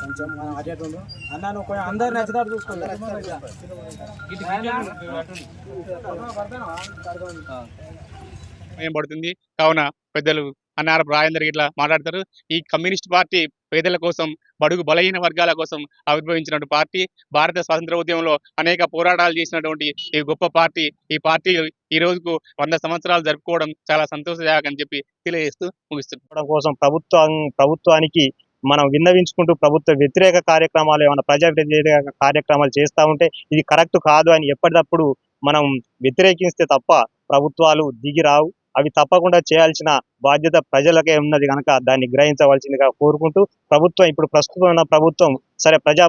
కొంచెం మనం అన్న నువ్వు అందరు నచ్చినట్టు చూసుకోండి ఏం పడుతుంది? కావున పెద్దలు అన్నారు రాజేందర్ ఇట్లా మాట్లాడతారు. ఈ కమ్యూనిస్ట్ పార్టీ పేదల కోసం బడుగు బలహీన వర్గాల కోసం ఆవిర్భవించినటువంటి పార్టీ భారత స్వాతంత్ర ఉద్యమంలో అనేక పోరాటాలు చేసినటువంటి ఈ గొప్ప పార్టీ ఈ పార్టీ ఈ రోజుకు వంద సంవత్సరాలు జరుపుకోవడం చాలా సంతోషదాయకం అని చెప్పి తెలియజేస్తూ ముగిస్తుంది కోసం ప్రభుత్వం ప్రభుత్వానికి మనం విన్నవించుకుంటూ ప్రభుత్వ వ్యతిరేక కార్యక్రమాలు ఏమైనా ప్రజా వ్యతిరేక కార్యక్రమాలు చేస్తూ ఉంటే ఇది కరెక్ట్ కాదు అని ఎప్పటికప్పుడు మనం వ్యతిరేకిస్తే తప్ప ప్రభుత్వాలు దిగి రావు. అవి తప్పకుండా చేయాల్సిన బాధ్యత ప్రజలకే ఉన్నది కనుక దాన్ని గ్రహించవలసిందిగా కోరుకుంటూ ప్రభుత్వం ఇప్పుడు ప్రస్తుతం ఉన్న ప్రభుత్వం సరే ప్రజా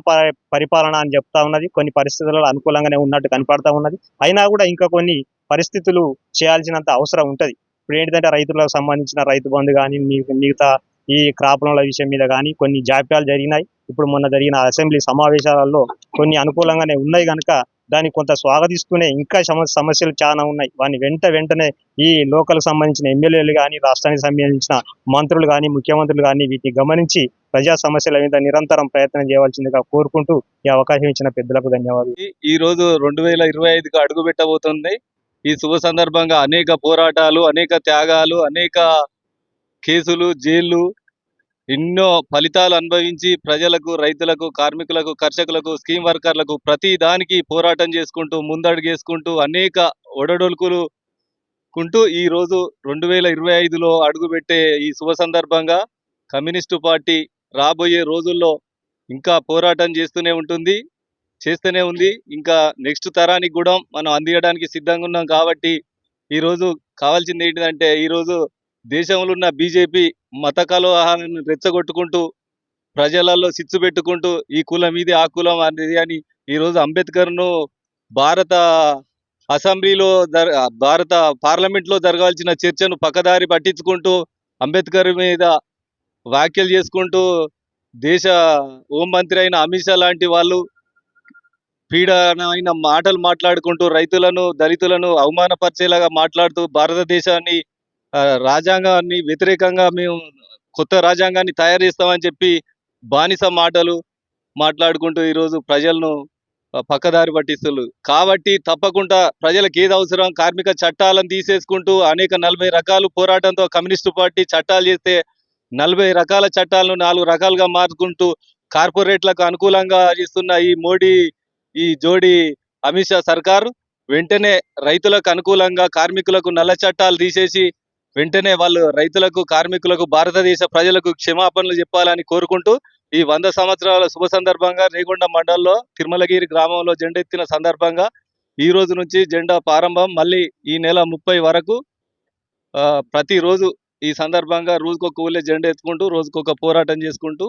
పరిపాలన అని చెప్తా ఉన్నది. కొన్ని పరిస్థితులలో అనుకూలంగానే ఉన్నట్టు కనపడతా ఉన్నది. అయినా కూడా ఇంకా కొన్ని పరిస్థితులు చేయాల్సినంత అవసరం ఉంటుంది. ఇప్పుడు ఏంటంటే రైతులకు సంబంధించిన రైతు బంధు కానీ మిగతా ఈ క్రాప్ లోన్ల విషయం మీద కానీ కొన్ని జాప్యాలు జరిగినాయి. ఇప్పుడు మొన్న జరిగిన అసెంబ్లీ సమావేశాలలో కొన్ని అనుకూలంగానే ఉన్నాయి కనుక దాన్ని కొంత స్వాగతిస్తూనే ఇంకా సమ- సమస్యలు చాలా ఉన్నాయి. వాని వెంట వెంటనే ఈ లోకల్ సంబంధించిన ఎమ్మెల్యేలు కానీ రాష్ట్రానికి సంబంధించిన మంత్రులు కానీ ముఖ్యమంత్రులు కానీ వీటిని గమనించి ప్రజా సమస్యల మీద నిరంతరం ప్రయత్నం చేయవలసిందిగా కోరుకుంటూ ఈ అవకాశం ఇచ్చిన పెద్దలకు ధన్యవాదాలు. ఈ- రోజు రెండు వేల ఇరవై ఐదుకు అడుగు పెట్టబోతుంది. ఈ శుభ సందర్భంగా అనేక పోరాటాలు అనేక త్యాగాలు అనేక కేసులు జైళ్ళు ఎన్నో ఫలితాలు అనుభవించి ప్రజలకు రైతులకు కార్మికులకు కర్షకులకు స్కీమ్ వర్కర్లకు ప్రతి దానికి పోరాటం చేసుకుంటూ ముందడుగేసుకుంటూ అనేక ఒడడొలుకులు కుంటూ ఈ రోజు రెండు వేల ఇరవై ఐదులో అడుగుపెట్టే ఈ శుభ సందర్భంగా కమ్యూనిస్టు పార్టీ రాబోయే రోజుల్లో ఇంకా పోరాటం చేస్తూనే ఉంటుంది చేస్తూనే ఉంది. ఇంకా నెక్స్ట్ తరానికి కూడా మనం అందియడానికి సిద్ధంగా ఉన్నాం కాబట్టి ఈరోజు కావాల్సింది ఏంటిదంటే ఈరోజు దేశంలో ఉన్న బీజేపీ మత కలహాలను రెచ్చగొట్టుకుంటూ ప్రజలలో సిచ్చు పెట్టుకుంటూ ఈ కులం ఇది ఆ కులం అనేది అని ఈరోజు అంబేద్కర్ను భారత అసెంబ్లీలో జర భారత పార్లమెంట్లో జరగాల్సిన చర్చను పక్కదారి పట్టించుకుంటూ అంబేద్కర్ మీద వ్యాఖ్యలు చేసుకుంటూ దేశ హోంమంత్రి అయిన అమిత్ షా లాంటి వాళ్ళు పీడనమైన మాటలు మాట్లాడుకుంటూ రైతులను దళితులను అవమానపరిచేలాగా మాట్లాడుతూ భారతదేశాన్ని రాజ్యాంగాన్ని వ్యతిరేకంగా మేము కొత్త రాజ్యాంగాన్ని తయారు చేస్తామని చెప్పి బానిస మాటలు మాట్లాడుకుంటూ ఈరోజు ప్రజలను పక్కదారి పట్టిస్తున్నారు. కాబట్టి తప్పకుండా ప్రజలకు ఏది అవసరం కార్మిక చట్టాలను తీసేసుకుంటూ అనేక నలభై రకాలు పోరాటంతో కమ్యూనిస్టు పార్టీ చట్టాలు చేస్తే నలభై రకాల చట్టాలను నాలుగు రకాలుగా మార్చుకుంటూ కార్పొరేట్లకు అనుకూలంగా ఇస్తున్న ఈ మోడీ ఈ జోడీ అమిత్ షా సర్కారు వెంటనే రైతులకు అనుకూలంగా కార్మికులకు నల్ల చట్టాలు తీసేసి వెంటనే వాళ్ళు రైతులకు కార్మికులకు భారతదేశ ప్రజలకు క్షమాపణలు చెప్పాలని కోరుకుంటూ ఈ వంద సంవత్సరాల శుభ సందర్భంగా రేగొండ మండలంలో తిరుమలగిరి గ్రామంలో జెండా ఎత్తిన సందర్భంగా ఈ రోజు నుంచి జెండా ప్రారంభం. మళ్ళీ ఈ నెల ముప్పై వరకు ఆ, ప్రతిరోజు ఈ సందర్భంగా రోజుకొక ఊళ్ళో జెండా ఎత్తుకుంటూ రోజుకొక పోరాటం చేసుకుంటూ